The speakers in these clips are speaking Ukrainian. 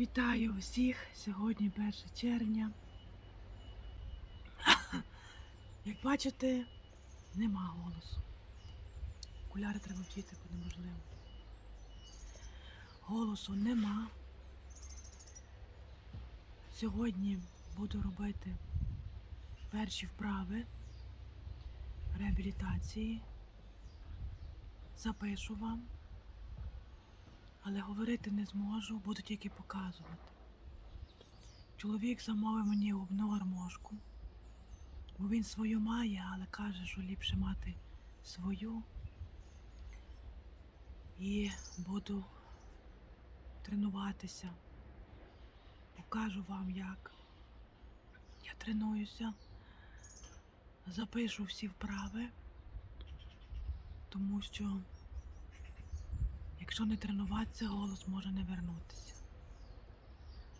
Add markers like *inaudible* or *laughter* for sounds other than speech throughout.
Вітаю усіх! Сьогодні 1 червня. *coughs* Як бачите, нема голосу. Окуляри треба вчити, бо неможливо. Голосу нема. Сьогодні буду робити перші вправи реабілітації. Запишу вам але говорити не зможу, буду тільки показувати. Чоловік замовив мені губну гармошку, бо він свою має, але каже, що ліпше мати свою. І буду тренуватися. Покажу вам, як я тренуюся, запишу всі вправи, тому що Якщо не тренуватися, голос може не вернутися.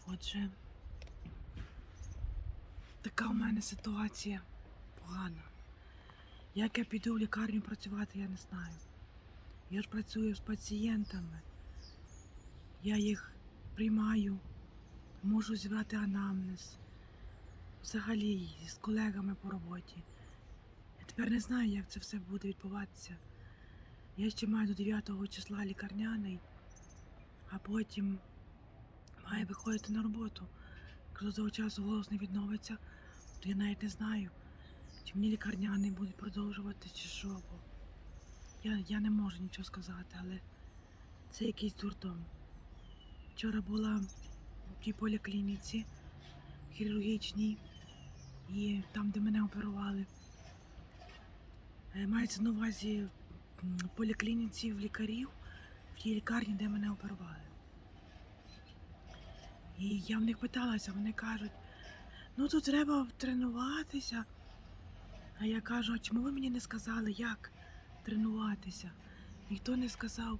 Отже, така у мене ситуація погана. Як я піду в лікарню працювати, я не знаю. Я ж працюю з пацієнтами, я їх приймаю, можу зібрати анамнез, взагалі з колегами по роботі. Я тепер не знаю, як це все буде відбуватися. Я ще маю до 9 числа лікарняний, а потім маю виходити на роботу. Якщо до того часу голос не відновиться, то я навіть не знаю, чи мені лікарняний будуть продовжувати, чи що. Бо я, я не можу нічого сказати, але це якийсь дурдом. Вчора була в тій поліклініці хірургічній, і там, де мене оперували. Е, Мається на увазі поліклініці в лікарів в тій лікарні, де мене оперували. І я в них питалася, вони кажуть, ну тут треба тренуватися. А я кажу, а чому ви мені не сказали, як тренуватися? Ніхто не сказав,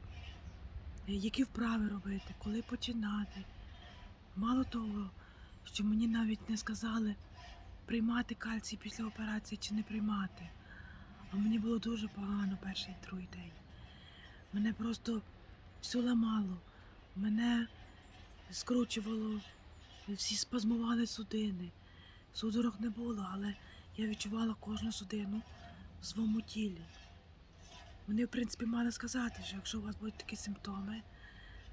е, які вправи робити, коли починати. Мало того, що мені навіть не сказали приймати кальцій після операції чи не приймати. А мені було дуже погано перший другий день. Мене просто все ламало. Мене скручувало, всі спазмували судини. Судорог не було, але я відчувала кожну судину в своєму тілі. Вони, в принципі, мали сказати, що якщо у вас будуть такі симптоми,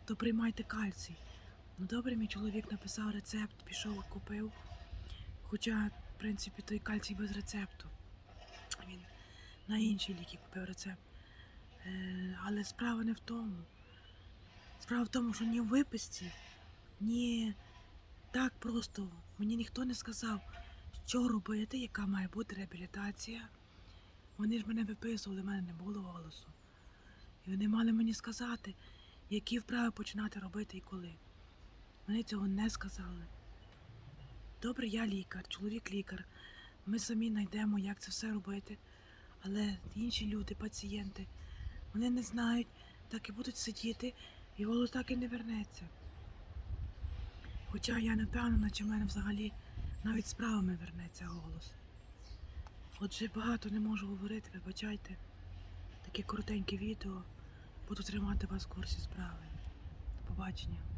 то приймайте кальцій. Ну добре, мій чоловік написав рецепт, пішов, купив. Хоча, в принципі, той кальцій без рецепту. Він на інші ліки купив рецепт. Е, але справа не в тому. Справа в тому, що ні в виписці, ні так просто мені ніхто не сказав, що робити, яка має бути реабілітація. Вони ж мене виписували, в мене не було голосу. І вони мали мені сказати, які вправи починати робити і коли. Вони цього не сказали. Добре, я лікар, чоловік лікар. Ми самі знайдемо, як це все робити. Але інші люди, пацієнти, вони не знають, так і будуть сидіти, і голос так і не вернеться. Хоча я не впевнена, чи в мене взагалі навіть справами вернеться голос. Отже, багато не можу говорити, вибачайте. Таке коротеньке відео. Буду тримати вас в курсі справи. До побачення.